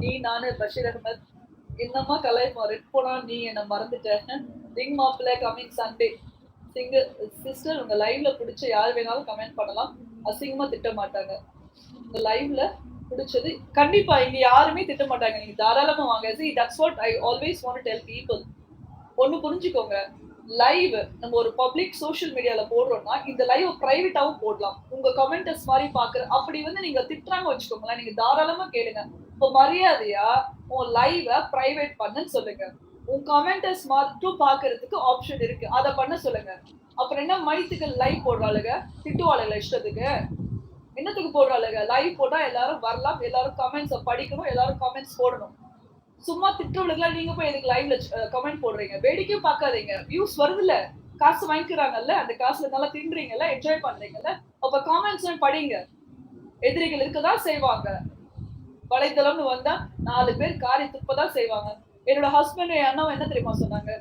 நீ நானு பஷீர் அகமத் இன்னமா கலாய்ப்போம் ரெட் போனா நீ என்ன மறந்துட்ட. ரிங் மாப்பிள்ள கமிங் சண்டே சிங்கிள் சிஸ்டர் உங்க லைவ்ல பிடிச்ச யார் வேணாலும் கமெண்ட் பண்ணலாம். அசிங்கமா திட்ட மாட்டாங்க. உங்க லைவ்ல பிடிச்சது கண்டிப்பா இங்க யாருமே திட்ட மாட்டாங்க. நீங்க தாராளமா வாங்க. See that's what I always want tell people ஒன்னு ஒண்ணு புரிஞ்சுக்கோங்க. லைவ் நம்ம ஒரு பப்ளிக் சோஷியல் மீடியால போடுறோம்னா இந்த லைவ் பிரைவேட்டாவும் போடலாம். உங்க கமெண்டர்ஸ் மாதிரி பாக்குற அப்படி வந்து நீங்க திட்டுறாங்க வச்சுக்கோங்களேன். நீங்க தாராளமா கேளுங்க. இப்போ மரியாதையா உன் லைவை பிரைவேட் பண்ணுன்னு சொல்லுங்க. உன் கமெண்டர்ஸ் மட்டும் பாக்குறதுக்கு ஆப்ஷன் இருக்கு. அதை பண்ண சொல்லுங்க. அப்புறம் என்ன மைத்துக்கு லைவ் போடுறாளுங்க? திட்டுவாளுங்க இஷ்டத்துக்கு? என்னத்துக்கு போடுறாளுங்க? லைவ் போட்டா எல்லாரும் வரலாம். எல்லாரும் கமெண்ட்ஸை படிக்கணும். எல்லாரும் கமெண்ட்ஸ் போடணும். சும்மா திட்டுறவளுக்குலாம் நீங்க போய் எதுக்கு லைவ்ல கமெண்ட் போடுறீங்க? வேடிக்கையும் பார்க்காதீங்க. வியூஸ் வருதுல்ல. காசு வாங்கிக்கிறாங்கல்ல. அந்த காசுல நல்லா தின்றீங்கல்ல என்ஜாய் பண்றீங்கல்ல. அப்ப காமெண்ட்ஸ் படிங்க. எதிரிகள் இருக்கதான் செய்வாங்க. வலைத்தளம்னு வந்தா நாலு பேர் காரி துப்பதான் செய்வாங்க. என்னோட ஹஸ்பண்ட் என் அண்ணா என்ன தெரியுமா சொன்னாங்க?